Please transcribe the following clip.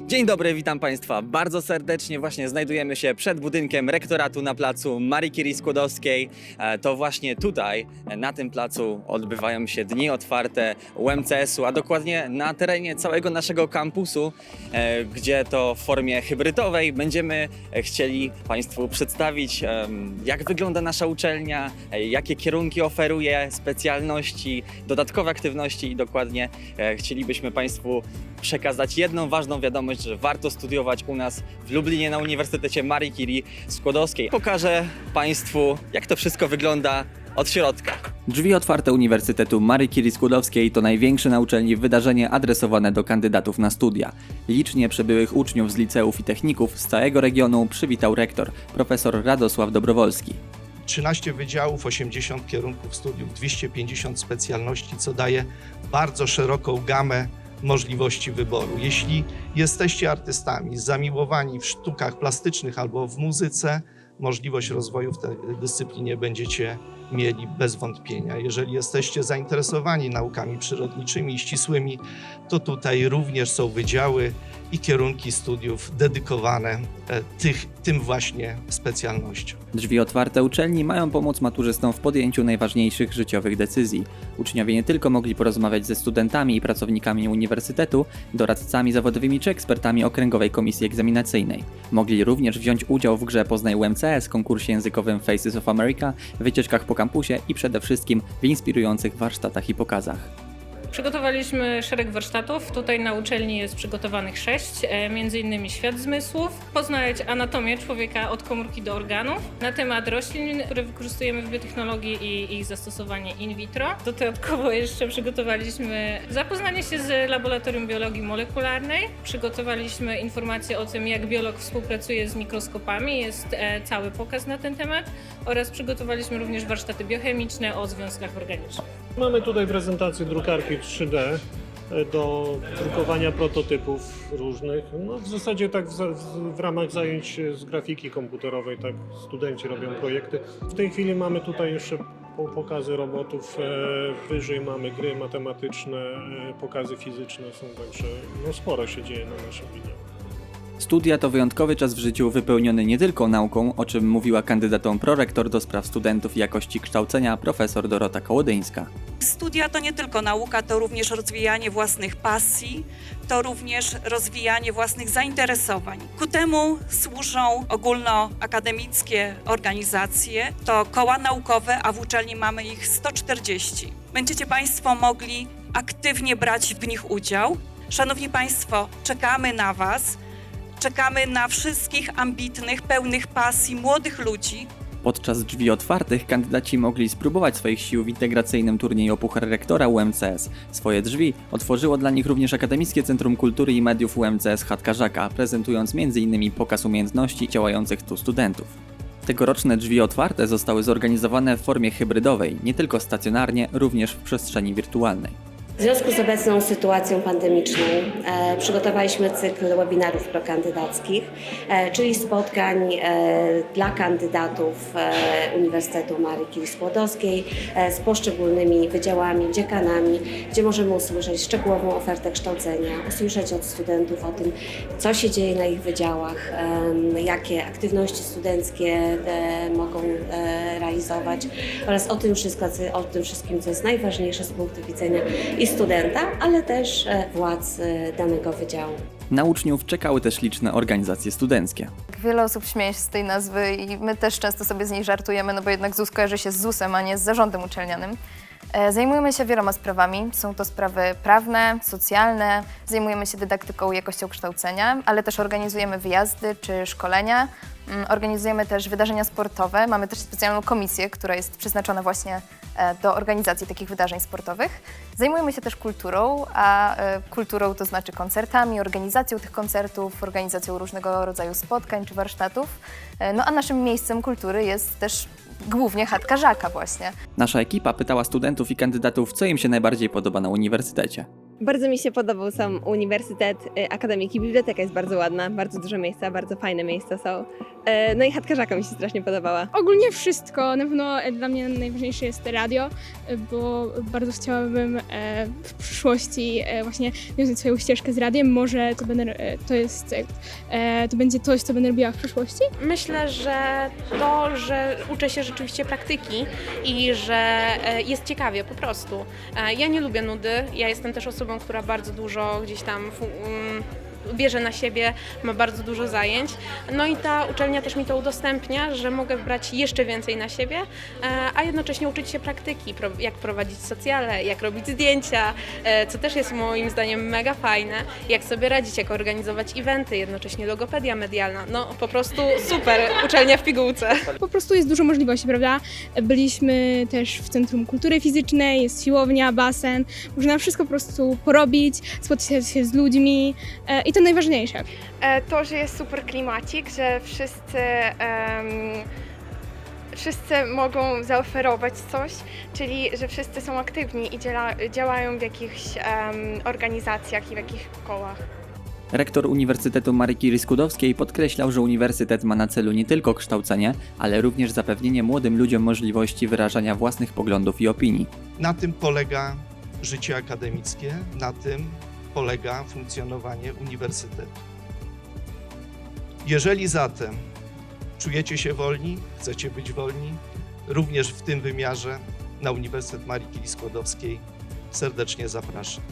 Dzień dobry, witam Państwa bardzo serdecznie. Właśnie znajdujemy się przed budynkiem rektoratu na placu Marii Curie Skłodowskiej. E, To właśnie tutaj, e, na tym placu, odbywają się dni otwarte UMCS-u, a dokładnie na terenie całego naszego kampusu, e, gdzie to w formie hybrydowej będziemy chcieli Państwu przedstawić, jak wygląda nasza uczelnia, jakie kierunki oferuje, specjalności, dodatkowe aktywności i dokładnie chcielibyśmy Państwu przekazać jedną ważną wiadomość, że warto studiować u nas w Lublinie na Uniwersytecie Marii Curie Skłodowskiej. Pokażę Państwu, jak to wszystko wygląda od środka. Drzwi otwarte Uniwersytetu Marii Curie Skłodowskiej to największe na uczelni wydarzenie adresowane do kandydatów na studia. Licznie przybyłych uczniów z liceów i techników z całego regionu przywitał rektor, profesor Radosław Dobrowolski. 13 wydziałów, 80 kierunków studiów, 250 specjalności, co daje bardzo szeroką gamę możliwości wyboru. Jeśli jesteście artystami, zamiłowani w sztukach plastycznych albo w muzyce, możliwość rozwoju w tej dyscyplinie będziecie mieli bez wątpienia. Jeżeli jesteście zainteresowani naukami przyrodniczymi i ścisłymi, to tutaj również są wydziały i kierunki studiów dedykowane e, tych, tym właśnie specjalnościom. Drzwi otwarte uczelni mają pomóc maturzystom w podjęciu najważniejszych życiowych decyzji. Uczniowie nie tylko mogli porozmawiać ze studentami i pracownikami uniwersytetu, doradcami zawodowymi czy ekspertami Okręgowej Komisji Egzaminacyjnej. Mogli również wziąć udział w grze Poznaj UMCS, konkursie językowym Faces of America, wycieczkach po kampusie i przede wszystkim w inspirujących warsztatach i pokazach. Przygotowaliśmy szereg warsztatów. Tutaj na uczelni jest przygotowanych sześć, e, między innymi świat zmysłów, poznać anatomię człowieka od komórki do organów, na temat roślin, które wykorzystujemy w biotechnologii i ich zastosowanie in vitro. Dodatkowo jeszcze przygotowaliśmy zapoznanie się z laboratorium biologii molekularnej. Przygotowaliśmy informacje o tym, jak biolog współpracuje z mikroskopami. Jest e, cały pokaz na ten temat oraz przygotowaliśmy również warsztaty biochemiczne o związkach organicznych. Mamy tutaj prezentację drukarki 3D e, do drukowania prototypów różnych. No, w zasadzie tak w, w, ramach zajęć z grafiki komputerowej, tak studenci robią projekty. W tej chwili mamy tutaj jeszcze po- pokazy robotów, e, wyżej mamy gry matematyczne, e, pokazy fizyczne są, także no, sporo się dzieje na naszym wydziale. Studia to wyjątkowy czas w życiu wypełniony nie tylko nauką, o czym mówiła kandydatom prorektor do spraw studentów i jakości kształcenia profesor Dorota Kołodyńska. Studia to nie tylko nauka, to również rozwijanie własnych pasji, to również rozwijanie własnych zainteresowań. Ku temu służą ogólnoakademickie organizacje, to koła naukowe, a w uczelni mamy ich 140. Będziecie Państwo mogli aktywnie brać w nich udział. Szanowni Państwo, czekamy na Was. Czekamy na wszystkich ambitnych, pełnych pasji młodych ludzi, Podczas drzwi otwartych kandydaci mogli spróbować swoich sił w integracyjnym turnieju Puchar Rektora UMCS. Swoje drzwi otworzyło dla nich również Akademickie Centrum Kultury i Mediów UMCS Hatkarzaka, prezentując m.in. pokaz umiejętności działających tu studentów. Tegoroczne drzwi otwarte zostały zorganizowane w formie hybrydowej, nie tylko stacjonarnie, również w przestrzeni wirtualnej. W związku z obecną sytuacją pandemiczną e, przygotowaliśmy cykl webinarów prokandydackich, e, czyli spotkań e, dla kandydatów e, Uniwersytetu Marii Curie Skłodowskiej e, z poszczególnymi wydziałami, dziekanami, gdzie możemy usłyszeć szczegółową ofertę kształcenia, usłyszeć od studentów o tym, co się dzieje na ich wydziałach, em, jakie aktywności studenckie e, mogą e, realizować oraz o tym, wszystko, o tym wszystkim, co jest najważniejsze z punktu widzenia i studenta, ale też e, władz e, danego wydziału. Na uczniów czekały też liczne organizacje studenckie. Wiele osób śmieje się z tej nazwy i my też często sobie z niej żartujemy, no bo jednak ZUS kojarzy się z ZUS-em, a nie z zarządem uczelnianym. E, Zajmujemy się wieloma sprawami. Są to sprawy prawne, socjalne, zajmujemy się dydaktyką i jakością kształcenia, ale też organizujemy wyjazdy czy szkolenia. Mm, Organizujemy też wydarzenia sportowe. Mamy też specjalną komisję, która jest przeznaczona właśnie do organizacji takich wydarzeń sportowych. Zajmujemy się też kulturą, a e, kulturą to znaczy koncertami, organizacją tych koncertów, organizacją różnego rodzaju spotkań czy warsztatów. E, No a naszym miejscem kultury jest też głównie chatka Żaka właśnie. Nasza ekipa pytała studentów i kandydatów, co im się najbardziej podoba na uniwersytecie. Bardzo mi się podobał sam Uniwersytet y, Akademiki. Biblioteka jest bardzo ładna, bardzo dużo miejsca, bardzo fajne miejsca są. E, No i chatka Żaka mi się strasznie podobała. Ogólnie wszystko. Na pewno e, dla mnie najważniejsze jest radio, e, bo bardzo chciałabym w przyszłości właśnie wiązać swoją ścieżkę z radiem. Może to, będę, to, jest, to będzie coś, co będę robiła w przyszłości. Myślę, że to, że uczę się rzeczywiście praktyki i że jest ciekawie po prostu. Ja nie lubię nudy, ja jestem też osobą, która bardzo dużo gdzieś tam mm, bierze na siebie, ma bardzo dużo zajęć. No i ta uczelnia też mi to udostępnia, że mogę brać jeszcze więcej na siebie, e, a jednocześnie uczyć się praktyki, jak prowadzić socjale, jak robić zdjęcia, e, co też jest moim zdaniem mega fajne, jak sobie radzić, jak organizować eventy, jednocześnie logopedia medialna. No po prostu super, uczelnia w pigułce. Po prostu jest dużo możliwości, prawda? Byliśmy też w Centrum Kultury Fizycznej, jest siłownia, basen. Można wszystko po prostu porobić, spotkać się z ludźmi e, i to najważniejsze. To, że jest super klimacik, że wszyscy, em, wszyscy mogą zaoferować coś, czyli że wszyscy są aktywni i dziela, działają w jakichś em, organizacjach i w jakichś kołach. Rektor Uniwersytetu Marii Curie Skłodowskiej podkreślał, że uniwersytet ma na celu nie tylko kształcenie, ale również zapewnienie młodym ludziom możliwości wyrażania własnych poglądów i opinii. Na tym polega życie akademickie, na tym polega funkcjonowanie uniwersytetu. Jeżeli zatem czujecie się wolni, chcecie być wolni, również w tym wymiarze na Uniwersytet Marii Curie Skłodowskiej serdecznie zapraszam.